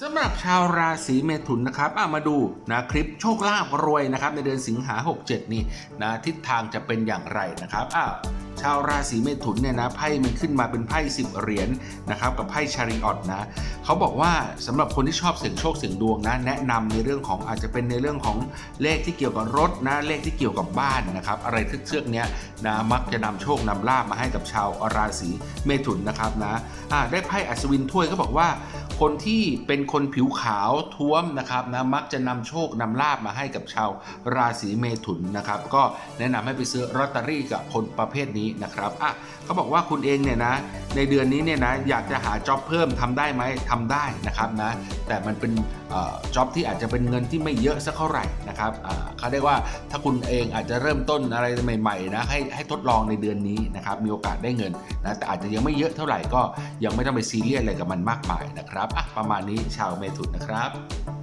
สำหรับชาวราศีเมถุนนะครับอะมาดูนะคลิปโชคลาภรวยนะครับในเดือนสิงหา 67 นี่นะทิศทางจะเป็นอย่างไรนะครับอะชาวราศีเมถุนเนี่ยนะไพ่มันขึ้นมาเป็นไพ่สิบเหรียญนะครับกับไพ่ชาริออตนะเขาบอกว่าสำหรับคนที่ชอบเสี่ยงโชคเสี่ยงดวงนะแนะนำในเรื่องของอาจจะเป็นในเรื่องของเลขที่เกี่ยวกับรถนะเลขที่เกี่ยวกับบ้านนะครับอะไรเชือกเนี้ยนะมักจะนำโชคนำลาบมาให้กับชาวราศีเมถุนนะครับนะะได้ไพ่อัศวินถ้วยก็บอกว่า คนที่เป็นคนผิวขาวท้วมนะครับนะมักจะนำโชคนำลาบมาให้กับชาวราศีเมถุนนะครับ ก็แนะนำให้ไปซื้อลอตเตอรี่กับคนประเภทนี้นะครับอะเขาบอกว่าคุณเองเนี่ยนะ ในเดือนนี้เนี่ยนะอยากจะหาจ็อบเพิ่มทำได้ไหมทำได้นะครับนะแต่มันเป็นจ็อบที่อาจจะเป็นเงินที่ไม่เยอะสักเท่าไหร่นะครับเขาเรียกว่าถ้าคุณเองอาจจะเริ่มต้นอะไรใหม่ๆนะให้ให้ทดลองในเดือนนี้นะครับมีโอกาสได้เงินนะแต่อาจจะยังไม่เยอะเท่าไหร่ก็ยังไม่ต้องไปซีเรียสอะไรกับมันมากมายนะครับอะประมาณนี้ชาวเมถุนนะครับ